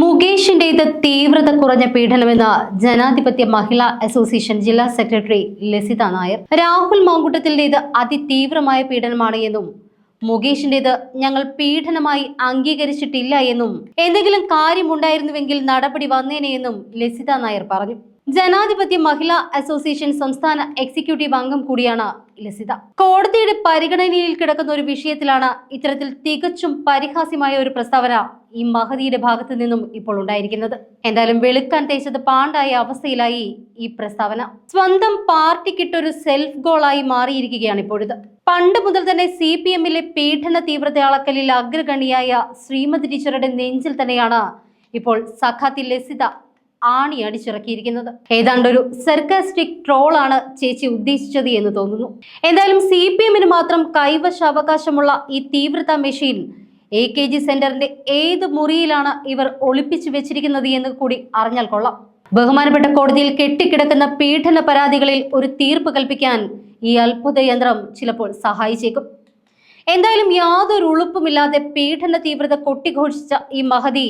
മുകേഷിന്റേത് തീവ്രത കുറഞ്ഞ പീഡനമെന്ന് ജനാധിപത്യ മഹിളാ അസോസിയേഷൻ ജില്ലാ സെക്രട്ടറി ലസിത നായർ. രാഹുൽ മാങ്കുട്ടത്തിന്റെത് അതിതീവ്രമായ പീഡനമാണ് എന്നും മുകേഷിന്റേത് ഞങ്ങൾ പീഡനമായി അംഗീകരിച്ചിട്ടില്ല എന്നും എന്തെങ്കിലും കാര്യമുണ്ടായിരുന്നുവെങ്കിൽ നടപടി വന്നേനെ എന്നും ലസിത നായർ പറഞ്ഞു. ജനാധിപത്യ മഹിളാ അസോസിയേഷൻ സംസ്ഥാന എക്സിക്യൂട്ടീവ് അംഗം കൂടിയാണ് ലസിത. കോടതിയുടെ പരിഗണനയിൽ കിടക്കുന്ന ഒരു വിഷയത്തിലാണ് ഇത്തരത്തിൽ തികച്ചും പരിഹാസ്യമായ ഒരു പ്രസ്താവന ഈ മഹതിയുടെ ഭാഗത്തു നിന്നും ഇപ്പോൾ ഉണ്ടായിരിക്കുന്നത്. എന്തായാലും വെളുക്കാൻ തേച്ചത് പാണ്ടായ അവസ്ഥയിലായി ഈ പ്രസ്താവന. സ്വന്തം പാർട്ടിക്കിട്ടൊരു സെൽഫ് ഗോളായി മാറിയിരിക്കുകയാണ് ഇപ്പോഴിത്. പണ്ട് മുതൽ തന്നെ സി പി എമ്മിലെ പീഡന തീവ്രത അളക്കലിൽ അഗ്രഗണിയായ ശ്രീമതി ടീച്ചറുടെ നെഞ്ചിൽ തന്നെയാണ് ഇപ്പോൾ സഖാത്തി ലസിത ആണി അടിച്ചിറക്കിയിരിക്കുന്നത്. ഏതാണ്ട് ഒരു സർക്കാസ്റ്റിക് ട്രോളാണ് ചേച്ചി ഉദ്ദേശിച്ചത് എന്ന് തോന്നുന്നു. എന്തായാലും സി പി എമ്മിന് മാത്രം കൈവശാവകാശമുള്ള ഈ തീവ്രത മെഷീൻ എ കെ ജി സെന്ററിന്റെ ഏത് മുറിയിലാണ് ഇവർ ഒളിപ്പിച്ചു വെച്ചിരിക്കുന്നത് എന്ന് കൂടി അറിഞ്ഞാൽ കൊള്ളാം. ബഹുമാനപ്പെട്ട കോടതിയിൽ കെട്ടിക്കിടക്കുന്ന പീഡന പരാതികളിൽ ഒരു തീർപ്പ് കൽപ്പിക്കാൻ ഈ അത്ഭുത യന്ത്രം ചിലപ്പോൾ സഹായിച്ചേക്കും. എന്തായാലും യാതൊരു ഉളുപ്പുമില്ലാതെ പീഡന തീവ്രത കൊട്ടിഘോഷിച്ച ഈ മഹതി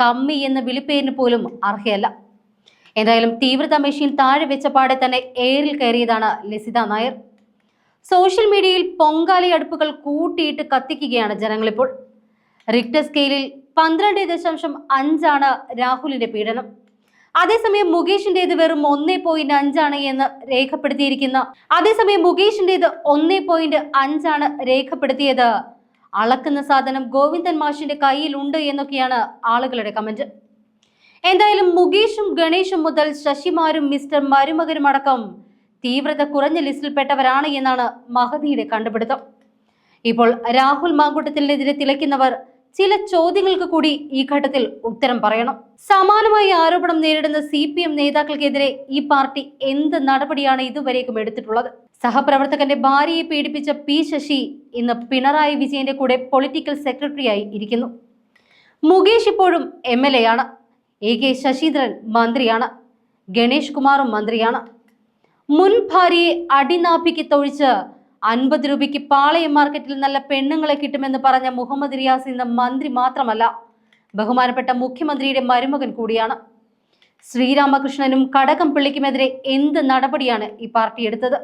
കമ്മി എന്ന വിളിപ്പേരിന് പോലും അർഹയല്ല. എന്തായാലും തീവ്രത മെഷീൻ താഴെ വെച്ച പാടെ തന്നെ എയറിൽ കയറിയതാണ് ലസിത നായർ. സോഷ്യൽ മീഡിയയിൽ പൊങ്കാലി അടുപ്പുകൾ കൂട്ടിയിട്ട് കത്തിക്കുകയാണ് ജനങ്ങളിപ്പോൾ. റിക്ടർ സ്കെയിലിൽ പന്ത്രണ്ട് ദശാംശം അഞ്ചാണ് രാഹുലിന്റെ പീഡനം. അതേസമയം മുകേഷിന്റേത് വെറും ഒന്നേ പോയിന്റ് അഞ്ചാണ് എന്ന് രേഖപ്പെടുത്തിയിരിക്കുന്ന. അതേസമയം മുകേഷിന്റേത് ഒന്നേ പോയിന്റ് അഞ്ചാണ് രേഖപ്പെടുത്തിയത് അളക്കുന്ന സാധനം ഗോവിന്ദൻ മാഷിന്റെ കയ്യിലുണ്ട് എന്നൊക്കെയാണ് ആളുകളുടെ കമന്റ്. എന്തായാലും മുകേഷും ഗണേഷും മുതൽ ശശിമാരും മിസ്റ്റർ മരുമകനും അടക്കം തീവ്രത കുറഞ്ഞ ലിസ്റ്റിൽപ്പെട്ടവരാണ് എന്നാണ് മഹതിയുടെ കണ്ടുപിടുത്തം. ഇപ്പോൾ രാഹുൽ മാങ്കൂട്ടത്തിനെതിരെ തിളയ്ക്കുന്നവർ ചില ചോദ്യങ്ങൾക്ക് കൂടി ഈ ഘട്ടത്തിൽ ഉത്തരം പറയണം. സമാനമായി ആരോപണം നേരിടുന്ന സി പി എം നേതാക്കൾക്കെതിരെ ഈ പാർട്ടി എന്ത് നടപടിയാണ് ഇതുവരേക്കും എടുത്തിട്ടുള്ളത്? സഹപ്രവർത്തകന്റെ ഭാര്യയെ പീഡിപ്പിച്ച പി ശശി ഇന്ന് പിണറായി വിജയന്റെ കൂടെ പൊളിറ്റിക്കൽ സെക്രട്ടറിയായി ഇരിക്കുന്നു. മുകേഷ് ഇപ്പോഴും എം എൽ എ ആണ്. എ കെ ശശീന്ദ്രൻ മന്ത്രിയാണ്. ഗണേഷ് കുമാറും മന്ത്രിയാണ്. മുൻ ഭാര്യയെ അടിനാഭിക്ക് തൊഴിച്ച് അൻപത് രൂപയ്ക്ക് പാളയം മാർക്കറ്റിൽ നല്ല പെണ്ണുങ്ങളെ കിട്ടുമെന്ന് പറഞ്ഞ മുഹമ്മദ് റിയാസ് ഇന്ന് മന്ത്രി മാത്രമല്ല ബഹുമാനപ്പെട്ട മുഖ്യമന്ത്രിയുടെ മരുമകൻ കൂടിയാണ്. ശ്രീരാമകൃഷ്ണനും കടകം പിള്ളിക്കുമെതിരെ എന്ത് നടപടിയാണ് ഈ പാർട്ടി എടുത്തത്?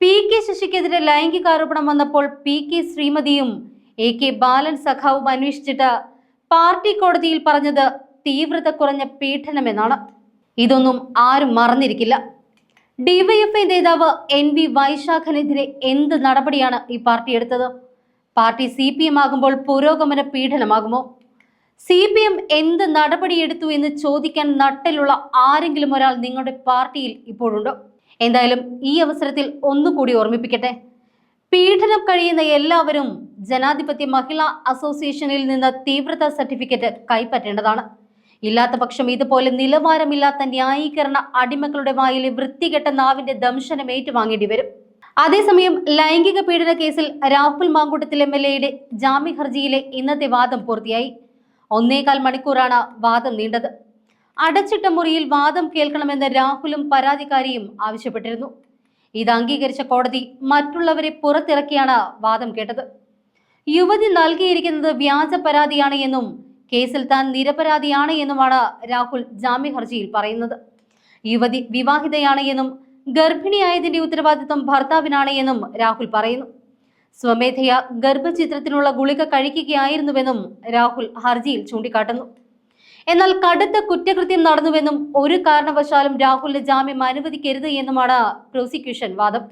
പി കെ ശശിക്കെതിരെ ലൈംഗികാരോപണം വന്നപ്പോൾ പി കെ ശ്രീമതിയും എ കെ ബാലൻ സഖാവും അന്വേഷിച്ചിട്ട് പാർട്ടി കോടതിയിൽ പറഞ്ഞത് തീവ്രത കുറഞ്ഞ പീഡനമെന്നാണ്. ഇതൊന്നും ആരും മറന്നിരിക്കില്ല. ഡിവൈഎഫ്ഐ നേതാവ് എൻ വി വൈശാഖനെതിരെ എന്ത് നടപടിയാണ് ഈ പാർട്ടി എടുത്തത്? പാർട്ടി സി പി എം ആകുമ്പോൾ പുരോഗമന പീഡനമാകുമോ? സി പി എം എന്ത് നടപടിയെടുത്തു എന്ന് ചോദിക്കാൻ നട്ടിലുള്ള ആരെങ്കിലും ഒരാൾ നിങ്ങളുടെ പാർട്ടിയിൽ ഇപ്പോഴുണ്ടോ? എന്തായാലും ഈ അവസരത്തിൽ ഒന്നുകൂടി ഓർമ്മിപ്പിക്കട്ടെ. പീഡനം കഴിയുന്ന എല്ലാവരും ജനാധിപത്യ മഹിളാ അസോസിയേഷനിൽ നിന്ന് തീവ്രത സർട്ടിഫിക്കറ്റ് കൈപ്പറ്റേണ്ടതാണ്. ഇല്ലാത്ത പക്ഷം ഇതുപോലെ നിലവാരമില്ലാത്ത ന്യായീകരണ അടിമകളുടെ വായിലെ വൃത്തികെട്ട നാവിന്റെ ദംശനം ഏറ്റുവാങ്ങേണ്ടി വരും. അതേസമയം ലൈംഗിക പീഡന കേസിൽ രാഹുൽ മാങ്കൂട്ടത്തിൽ എം എൽ എയുടെ ജാമ്യ ഹർജിയിലെ ഇന്നത്തെ വാദം പൂർത്തിയായി. ഒന്നേകാൽ മണിക്കൂറാണ് വാദം നീണ്ടത്. അടച്ചിട്ട മുറിയിൽ വാദം കേൾക്കണമെന്ന് രാഹുലും പരാതിക്കാരിയും ആവശ്യപ്പെട്ടിരുന്നു. ഇത് അംഗീകരിച്ച കോടതി മറ്റുള്ളവരെ പുറത്തിറക്കിയാണ് വാദം കേട്ടത്. യുവതി നൽകിയിരിക്കുന്നത് വ്യാജ പരാതിയാണ് എന്നും കേസിൽ താൻ നിരപരാധിയാണ് എന്നുമാണ് രാഹുൽ ജാമ്യ ഹർജിയിൽ പറയുന്നത്. യുവതി വിവാഹിതയാണ് എന്നും ഗർഭിണിയായതിന്റെ ഉത്തരവാദിത്വം ഭർത്താവിനാണ് എന്നും രാഹുൽ പറയുന്നു. സ്വമേധയാ ഗർഭചിത്രത്തിനുള്ള ഗുളിക കഴിക്കുകയായിരുന്നുവെന്നും രാഹുൽ ഹർജിയിൽ ചൂണ്ടിക്കാട്ടുന്നു. എന്നാൽ കടുത്ത കുറ്റകൃത്യം നടന്നുവെന്നും ഒരു കാരണവശാലും രാഹുലിന് ജാമ്യം അനുവദിക്കരുത് എന്നുമാണ് പ്രോസിക്യൂഷൻ വാദം.